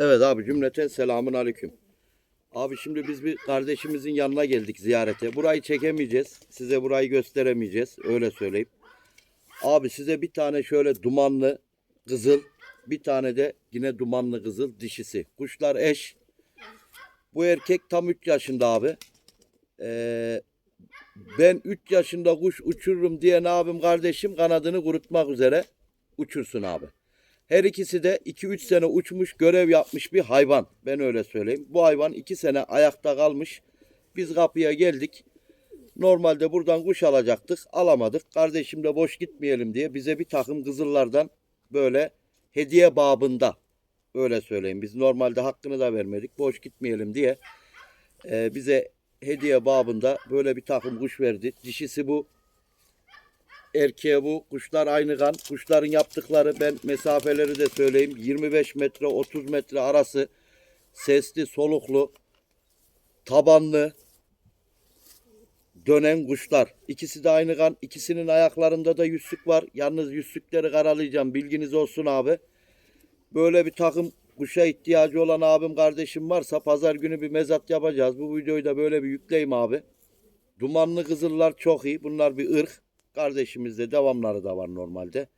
Evet abi cümleten selamun aleyküm. Abi şimdi biz bir kardeşimizin yanına geldik ziyarete. Burayı çekemeyeceğiz. Size burayı gösteremeyeceğiz. Öyle söyleyeyim. Abi size bir tane şöyle dumanlı kızıl, bir tane de yine dumanlı kızıl dişisi. Kuşlar eş. Bu erkek tam 3 yaşında abi. Ee, ben 3 yaşında kuş uçururum diyen abim kardeşim kanadını kurutmak üzere uçursun abi. Her ikisi de 2-3 sene uçmuş görev yapmış bir hayvan. Ben öyle söyleyeyim. Bu hayvan 2 sene ayakta kalmış. Biz kapıya geldik. Normalde buradan kuş alacaktık. Alamadık. Kardeşim de boş gitmeyelim diye bize bir takım kızıllardan böyle hediye babında öyle söyleyeyim. Biz normalde hakkını da vermedik. Boş gitmeyelim diye e, bize hediye babında böyle bir takım kuş verdi. Dişisi bu. Erkeğe bu. Kuşlar aynı kan. Kuşların yaptıkları ben mesafeleri de söyleyeyim. 25 metre 30 metre arası sesli soluklu tabanlı dönen kuşlar. İkisi de aynı kan. İkisinin ayaklarında da yüzsük var. Yalnız yüzsükleri karalayacağım. Bilginiz olsun abi. Böyle bir takım kuşa ihtiyacı olan abim kardeşim varsa pazar günü bir mezat yapacağız. Bu videoyu da böyle bir yükleyeyim abi. Dumanlı kızıllar çok iyi. Bunlar bir ırk. Kardeşimizde devamları da var normalde.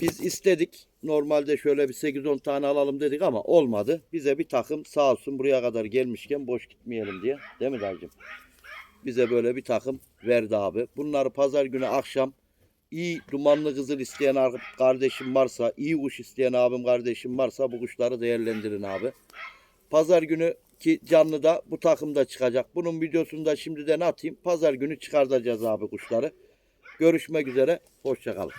Biz istedik. Normalde şöyle bir 8-10 tane alalım dedik ama olmadı. Bize bir takım sağ olsun buraya kadar gelmişken boş gitmeyelim diye. Değil mi dayıcım? Bize böyle bir takım verdi abi. Bunları pazar günü akşam iyi dumanlı kızıl isteyen ar- kardeşim varsa, iyi kuş isteyen abim kardeşim varsa bu kuşları değerlendirin abi. Pazar günü ki canlıda bu takımda çıkacak. Bunun videosunu da şimdiden atayım. Pazar günü çıkartacağız abi kuşları. Görüşmek üzere. Hoşçakalın.